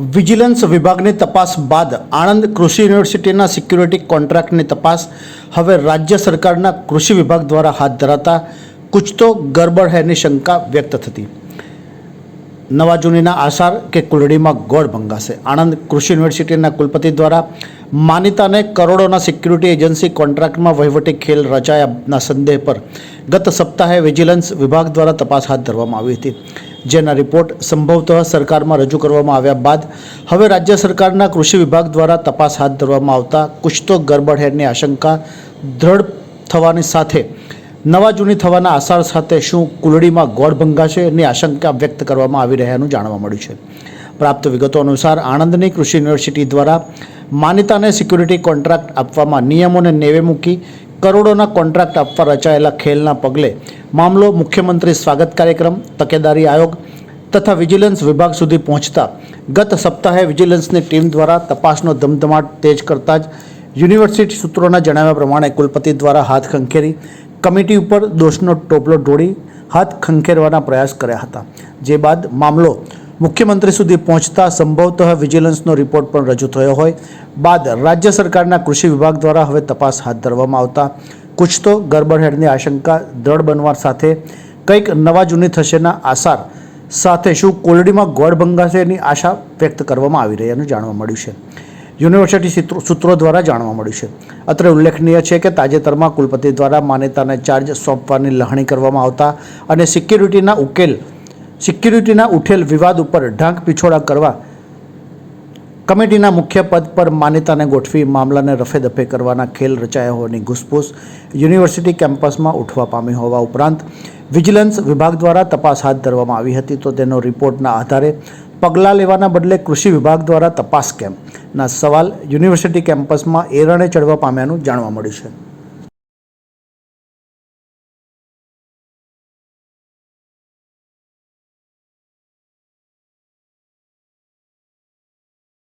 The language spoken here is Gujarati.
વિજિલન્સ વિભાગની તપાસ બાદ આણંદ કૃષિ યુનિવર્સિટીના સિક્યુરિટી કોન્ટ્રાક્ટની તપાસ હવે રાજ્ય સરકારના કૃષિ વિભાગ દ્વારા હાથ ધરાતા કુછ તો ગરબડ હૈની શંકા વ્યક્ત થતી. નવા જૂનીના આસાર કે કુલડીમાં ગોળ ભંગાશે. આણંદ કૃષિ યુનિવર્સિટીના કુલપતિ દ્વારા માન્યતાને કરોડોના સિક્યુરિટી એજન્સી કોન્ટ્રાક્ટમાં વહીવટી ખેલ રચાયાના સંદેહ પર ગત સપ્તાહે વિજિલન્સ વિભાગ દ્વારા તપાસ હાથ ધરવામાં આવી હતી. જેના રિપોર્ટ સંભવતઃ સરકારમાં રજૂ કરવામાં આવ્યા બાદ હવે રાજ્ય સરકારના કૃષિ વિભાગ દ્વારા તપાસ હાથ ધરવામાં આવતા કુછ તો ગરબડ હેડની આશંકા દ્રઢ થવાની સાથે નવા જૂની થવાના આસાર સાથે શું કુલડીમાં ગોળ ભંગાશે એની આશંકા વ્યક્ત કરવામાં આવી રહ્યાનું જાણવા મળ્યું છે. પ્રાપ્ત વિગતો અનુસાર આણંદની કૃષિ યુનિવર્સિટી દ્વારા માન્યતાને સિક્યુરિટી કોન્ટ્રાક્ટ આપવામાં નિયમોને નેવે મૂકી કરોડોના કોન્ટ્રાક્ટ આપવા રચાયેલા ખેલના પગલે મામલો મુખ્યમંત્રી સ્વાગત કાર્યક્રમ, તકેદારી આયોગ તથા વિજિલન્સ વિભાગ સુધી પહોંચતા ગત સપ્તાહે વિજિલન્સની ટીમ દ્વારા તપાસનો ધમધમાટ તેજ કરતા જ યુનિવર્સિટી સૂત્રોના જણાવ્યા પ્રમાણે કુલપતિ દ્વારા હાથ ખંખેરી, કમિટી ઉપર દોષનો ટોપલો ઢોળી, હાથ ખંખેરવાના પ્રયાસ કર્યા હતા. જે બાદ મામલો મુખ્યમંત્રી સુધી પહોંચતા સંભવતઃ વિજિલન્સનો રિપોર્ટ પણ રજૂ થયો હોય. બાદ રાજ્ય સરકારના કૃષિ વિભાગ દ્વારા હવે તપાસ હાથ ધરવામાં આવતા. કુછ તો ગરબડહેડની આશંકા દ્રઢ બનવા સાથે. કંઈક નવા જૂની થશેના આસાર સાથે શું કોલડીમાં ગોળ ભંગાશે એની આશા વ્યક્ત કરવામાં આવી રહ્યાનું જાણવા મળ્યું છે. યુનિવર્સિટી સૂત્રો- દ્વારા જાણવા મળ્યું છે. અત્રે ઉલ્લેખનીય છે કે તાજેતરમાં કુલપતિ દ્વારા માન્યતાને ચાર્જ સોંપવાની લહણી કરવામાં આવતા અને સિક્યુરિટીના ઉકેલ સિક્યુરિટીના ઉઠેલ વિવાદ ઉપર ઢાંક પીછોડા કરવા કમિટીના મુખ્ય પદ પર માન્યતાને ગોઠવી મામલાને રફેદફે કરવાના ખેલ રચાયા હોવાની ઘૂસપૂસ યુનિવર્સિટી કેમ્પસમાં ઉઠવા પામી હોવા ઉપરાંત વિજિલન્સ વિભાગ દ્વારા તપાસ હાથ ધરવામાં આવી હતી તો તેનો રિપોર્ટના આધારે પગલાં લેવાના બદલે કૃષિ વિભાગ દ્વારા તપાસ કેમ્પના સવાલ યુનિવર્સિટી કેમ્પસમાં એરણે ચડવા પામ્યાનું જાણવા મળ્યું છે.